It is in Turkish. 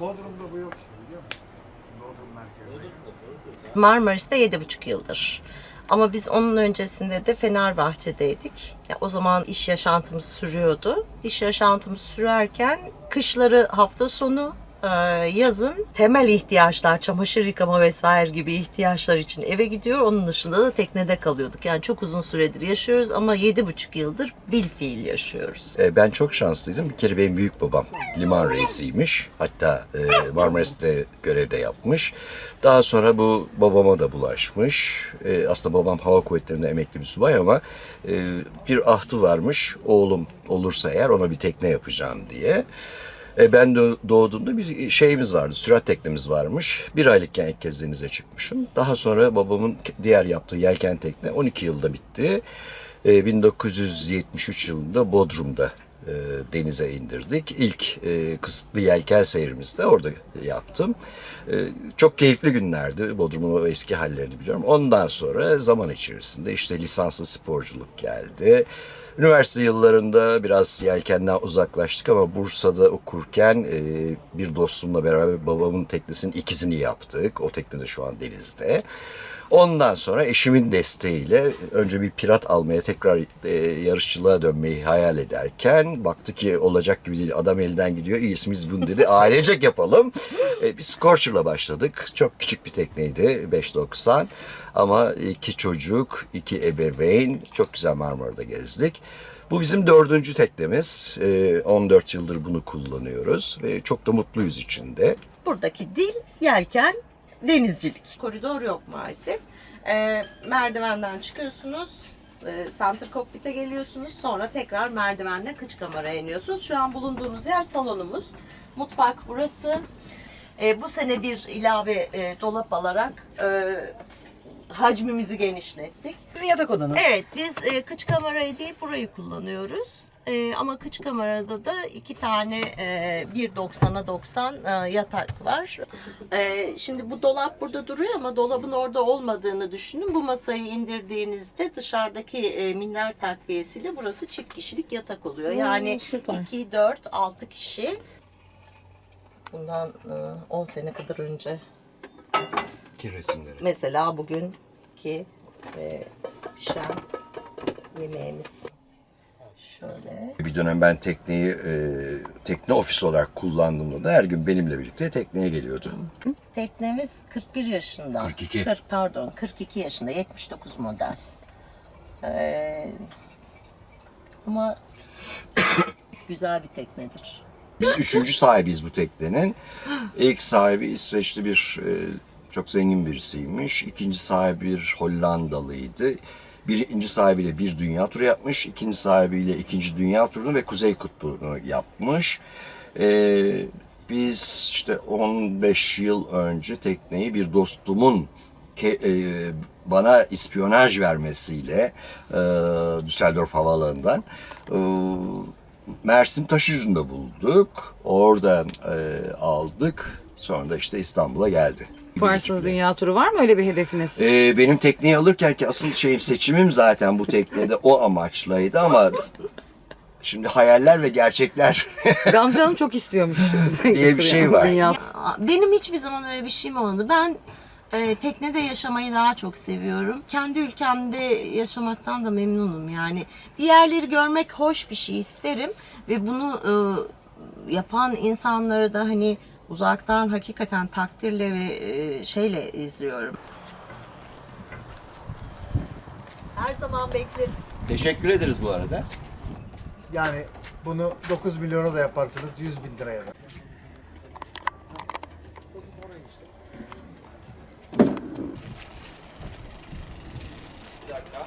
Bodrum'da bu yok işte biliyor musun? Bodrum merkezde. Marmaris'te yedi buçuk yıldır. Ama biz onun öncesinde de Fenerbahçe'deydik. Ya o zaman iş yaşantımız sürüyordu. İş yaşantımız sürerken kışları hafta sonu, yazın temel ihtiyaçlar, çamaşır yıkama vesaire gibi ihtiyaçlar için eve gidiyor. Onun dışında da teknede kalıyorduk. Yani çok uzun süredir yaşıyoruz ama yedi buçuk yıldır bil fiil yaşıyoruz. E, Ben çok şanslıydım. Bir kere benim büyük babam liman reisiymiş. Hatta e, Marmaris'te görevde yapmış. Daha sonra bu babama da bulaşmış. E, aslında babam hava kuvvetlerinde emekli bir subay ama e, bir ahtı varmış. Oğlum olursa eğer ona bir tekne yapacağım diye. E, ben de doğduğumda bir şeyimiz vardı, sürat teknemiz varmış. Bir aylıkken ilk kez denize çıkmışım. Daha sonra babamın diğer yaptığı yelken tekne 12 yılda bitti. E, 1973 yılında Bodrum'da e, denize indirdik. İlk e, kısıtlı yelken seyrimizi de orada yaptım. E, çok keyifli günlerdi. Bodrum'un o eski hallerini biliyorum. Ondan sonra zaman içerisinde işte lisanslı sporculuk geldi. Üniversite yıllarında biraz yelkenden uzaklaştık ama Bursa'da okurken e, bir dostumla beraber babamın teknesinin ikizini yaptık. O tekne de şu an denizde. Ondan sonra eşimin desteğiyle önce bir pirat almaya tekrar e, yarışçılığa dönmeyi hayal ederken baktı ki olacak gibi değil adam elden gidiyor iyisimiz bunu dedi ailecek yapalım. E, bir Scorcher'la başladık çok küçük bir tekneydi 5.90 ama iki çocuk iki ebeveyn çok güzel Marmara'da gezdik. Bu bizim dördüncü teknemiz. E, 14 yıldır bunu kullanıyoruz ve çok da mutluyuz içinde. Buradaki dil yelken denizcilik. Koridor yok maalesef. Ee, merdivenden çıkıyorsunuz. E, center cockpit'e geliyorsunuz. Sonra tekrar merdivenle kıç kameraya iniyorsunuz. Şu an bulunduğunuz yer salonumuz. Mutfak burası. E, bu sene bir ilave e, dolap alarak e, hacmimizi genişlettik. Sizin yatak odanız. Evet, biz e, kıç kamerayı değil burayı kullanıyoruz. E, ama kıç kamerada da iki tane e, 1.90'a 90 e, yatak var. E, şimdi bu dolap burada duruyor ama dolabın orada olmadığını düşünün. Bu masayı indirdiğinizde dışarıdaki e, minder takviyesiyle burası çift kişilik yatak oluyor. Yani süper. 2, 4, 6 kişi. Bundan e, 10 sene kadar önce Ki resimleri. Mesela bugünkü e, pişen yemeğimiz. Şöyle. Bir dönem ben tekneyi e, tekne ofis olarak kullandığımda da her gün benimle birlikte tekneye geliyordu. Teknemiz 41 yaşında. 42. 40, pardon 42 yaşında 79 model. Ee, ama güzel bir teknedir. Biz üçüncü sahibiyiz bu teknenin. İlk sahibi İsveçli bir e, çok zengin birisiymiş. İkinci sahibi bir Hollandalıydı. Birinci sahibiyle bir dünya turu yapmış. İkinci sahibiyle ikinci dünya turunu ve Kuzey Kutbu'nu yapmış. E, biz işte 15 yıl önce tekneyi bir dostumun ke- e, bana ispiyonaj vermesiyle e, Düsseldorf Havaalanı'ndan e, Mersin Taşucu'nda bulduk. Oradan e, aldık. Sonra da işte İstanbul'a geldi. Yaparsınız dünya turu var mı öyle bir hedefiniz? E, benim tekneyi alırken ki asıl şeyim seçimim zaten bu teknede o amaçlaydı ama şimdi hayaller ve gerçekler Gamze Hanım çok istiyormuş. Diye bir şey var. Dünya- Benim hiçbir zaman öyle bir şeyim olmadı. Ben e, teknede yaşamayı daha çok seviyorum. Kendi ülkemde yaşamaktan da memnunum yani. Bir yerleri görmek hoş bir şey isterim ve bunu e, yapan insanları da hani uzaktan hakikaten takdirle ve e, şeyle izliyorum. Her zaman bekleriz. Teşekkür ederiz bu arada. Yani bunu 9 milyona da yaparsınız 100 bin liraya da. Bir dakika.